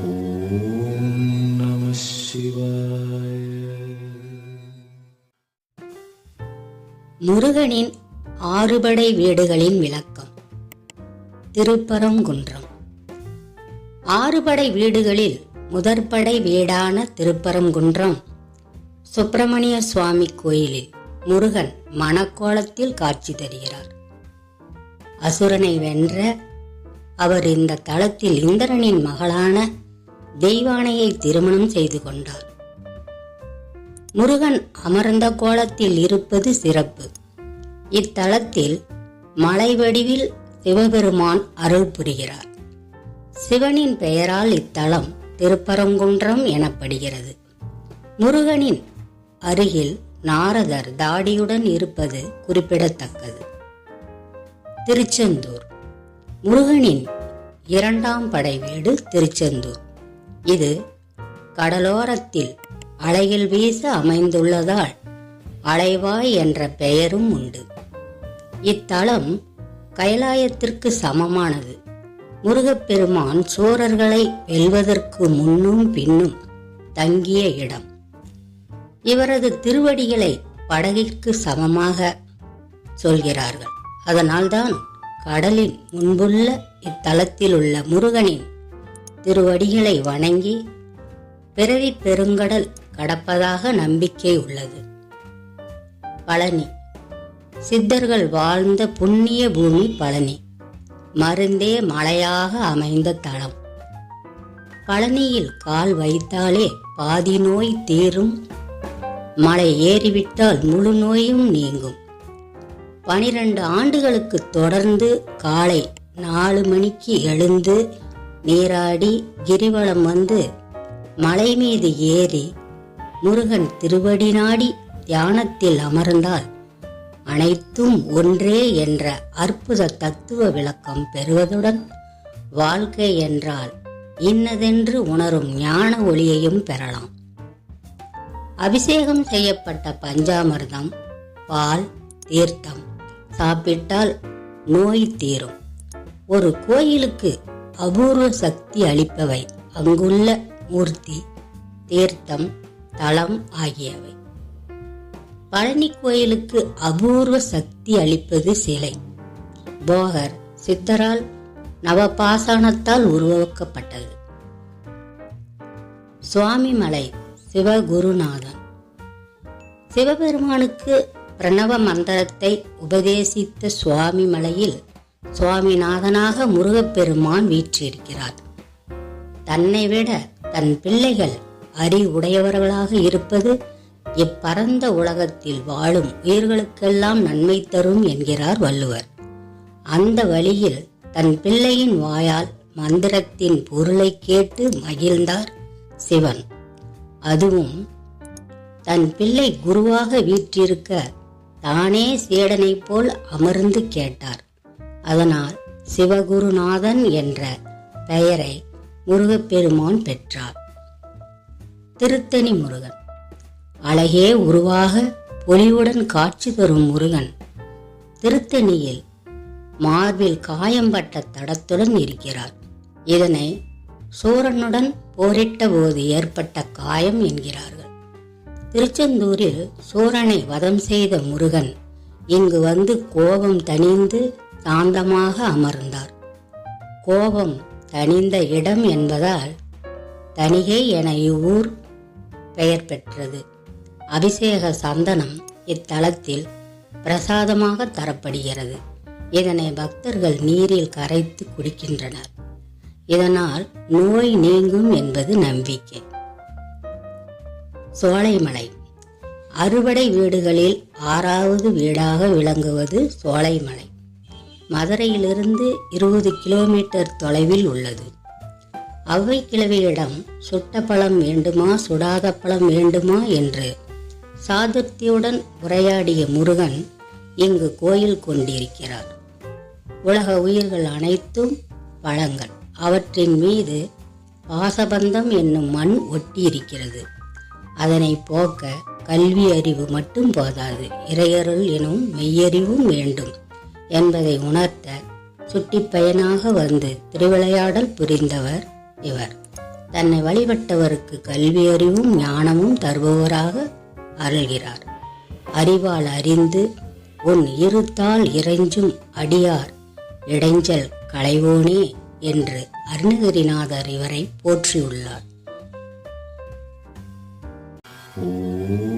ஓம் நம சிவாய முருகனின் ஆறுபடை வீடுகளின் விளக்கம். திருப்பரங்குன்றம். ஆறுபடை வீடுகளில் முதற்படை வீடான திருப்பரங்குன்றம் சுப்பிரமணிய சுவாமி கோயிலில் முருகன் மணக்கோலத்தில் காட்சி தருகிறார். அசுரனை வென்ற அவர் இந்த தளத்தில் இந்திரனின் மகளான தெய்வானையை திருமணம் செய்து கொண்டார். முருகன் அமர்ந்த கோலத்தில் இருப்பது சிறப்பு. இத்தலத்தில் மலை வடிவில் சிவபெருமான் அருள் புரிகிறார். சிவனின் பெயரால் இத்தலம் திருப்பரங்குன்றம் எனப்படுகிறது. முருகனின் அருகில் நாரதர் தாடியுடன் இருப்பது குறிப்பிடத்தக்கது. திருச்செந்தூர். முருகனின் இரண்டாம் படை வீடு திருச்செந்தூர். இது கடலோரத்தில் அலைகள் வீச அமைந்துள்ளதால் அலைவாய் என்ற பெயரும் உண்டு. இத்தலம் கைலாயத்திற்கு சமமானது. முருகப்பெருமான் சோரர்களை வெல்வதற்கு முன்னும் பின்னும் தங்கிய இடம். இவரது திருவடிகளை படகிற்கு சமமாக சொல்கிறார்கள். அதனால்தான் கடலின் முன்புள்ள இத்தலத்தில் உள்ள முருகனின் திருவடிகளை வணங்கி பிறவி பெருங்கடல் கடப்பதாக நம்பிக்கை உள்ளது. பழனி. சித்தர்கள் வாழ்ந்த புண்ணிய பூமி பழனி. மருந்தே மலையாக அமைந்த தளம் பழனியில் கால் வைத்தாலே பாதி நோய் தீரும். மலை ஏறிவிட்டால் முழு நோயும் நீங்கும். பனிரெண்டு ஆண்டுகளுக்கு தொடர்ந்து காலை நாலு மணிக்கு எழுந்து நீராடி கிரிவலம் வந்து மலை மீது ஏறி முருகன் திருவடி நாடி தியானத்தில் அமர்ந்தால் அனைத்தும் ஒன்றே என்ற அற்புத தத்துவ விளக்கம் பெறுவதுடன் வாழ்க்கை என்றால் இன்னதென்று உணரும் ஞான ஒளியையும் பெறலாம். அபிஷேகம் செய்யப்பட்ட பஞ்சாமிர்தம் பால் தீர்த்தம் சாப்பிட்டால் நோய் தீரும். ஒரு கோயிலுக்கு அபூர்வ சக்தி அளிப்பவை. அங்குள்ள மூர்த்தி தீர்த்தம் தலம் ஆகியவை. பழனி கோயிலுக்கு அபூர்வ சக்தி அளிப்பது சிலை. போகர் சித்தரால் நவபாசானத்தால் உருவாக்கப்பட்டது. சுவாமிமலை சிவகுருநாதன். சிவபெருமானுக்கு பிரணவ மந்திரத்தை உபதேசித்த சுவாமி மலையில் சுவாமிநாதனாக முருகப்பெருமான் வீற்றிருக்கிறார். தன்னை விட தன் பிள்ளைகள் அறிவுடையவர்களாக இருப்பது இப்பரந்த உலகத்தில் வாழும் உயிர்களுக்கெல்லாம் நன்மை தரும் என்கிறார் வள்ளுவர். அந்த வழியில் தன் பிள்ளையின் வாயால் மந்திரத்தின் பொருளை கேட்டு மகிழ்ந்தார் சிவன். அதுவும் தன் பிள்ளை குருவாக வீற்றிருக்க தானே சீடனைப் போல் அமர்ந்து கேட்டார். அதனால் சிவகுருநாதன் என்ற பெயரை முருகப்பெருமான் பெற்றார். திருத்தணி முருகன். அழகே உருவாக பொலிவுடன் காட்சி தரும் முருகன். திருத்தணியில் மார்பில் காயம்பட்ட தடத்துடன் இருக்கிறார். இதனை சூரனுடன் போரிட்ட போது ஏற்பட்ட காயம் என்கிறார்கள். திருச்செந்தூரில் சூரனை வதம் செய்த முருகன் இங்கு வந்து கோபம் தணிந்து சாந்தமாக அமர்ந்தார். கோபம் தனிந்த இடம் என்பதால் தனிகை என இவ்வூர் பெயர் பெற்றது. அபிஷேக சந்தனம் இத்தலத்தில் பிரசாதமாக தரப்படுகிறது. இதனை பக்தர்கள் நீரில் கரைத்து குடிக்கின்றனர். இதனால் நோய் நீங்கும் என்பது நம்பிக்கை. சோலைமலை. அறுவடை வீடுகளில் ஆறாவது வீடாக விளங்குவது சோலைமலை. மதுரையிலிருந்து இருபது கிலோமீட்டர் தொலைவில் உள்ளது. அவ்வை கிழவியிடம் சுட்ட பழம் வேண்டுமா சுடாத பழம் வேண்டுமா என்று சாதுர்த்தியுடன் உரையாடிய முருகன் இங்கு கோயில் கொண்டிருக்கிறார். உலக உயிர்கள் அனைத்தும் பழங்கள். அவற்றின் மீது பாசபந்தம் என்னும் மண் ஒட்டியிருக்கிறது. அதனை போக்க கல்வி அறிவு மட்டும் போதாது. இறையருள் எனும் மெய்யறிவும் வேண்டும். என்பதை உணர்த்த சுட்டிப் பயனாக வந்து திருவிளையாடல் புரிந்தவர் இவர். தன்னை வழிபட்டவருக்கு கல்வி அறிவும் ஞானமும் தருபவராக அருள்கிறார். அறிவால் அறிந்து உன் இருத்தால் இறைஞ்சும் அடியார் இடைஞ்சல் களைவோனே என்று அருணகிரிநாதர் இவரை போற்றியுள்ளார். ஓம்